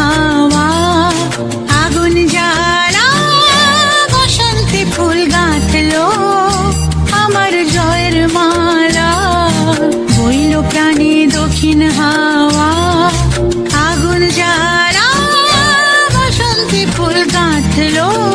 হাওয়া আগুন যারা বসন্তে ফুল আমার জয়ের প্রাণী দক্ষিণ হাওয়া আগুন ফুল গাঁথলো।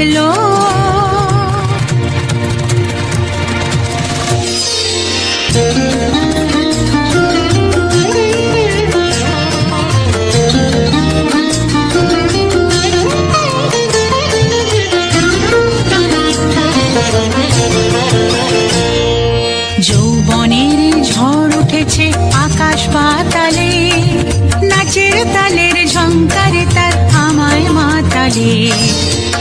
গাঁথলো যৌবনের ঝড় উঠেছে আকাশ পাতালে নাচের তালের ঝঙ্কারে তার আমায় মাতালে।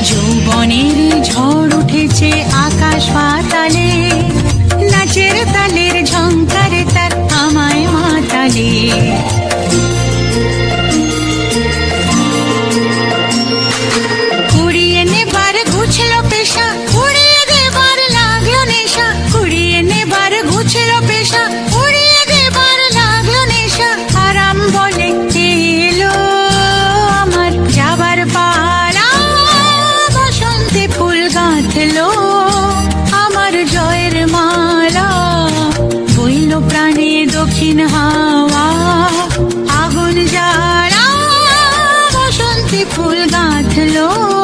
যৌবনের ঝড় উঠেছে আকাশ পাতালে। নাচের তালের ঝঙ্কারে তার আমায় মাতালে। দক্ষিণ হাওয়া আগুন যারা বসন্তে ফুল গাঁথলো।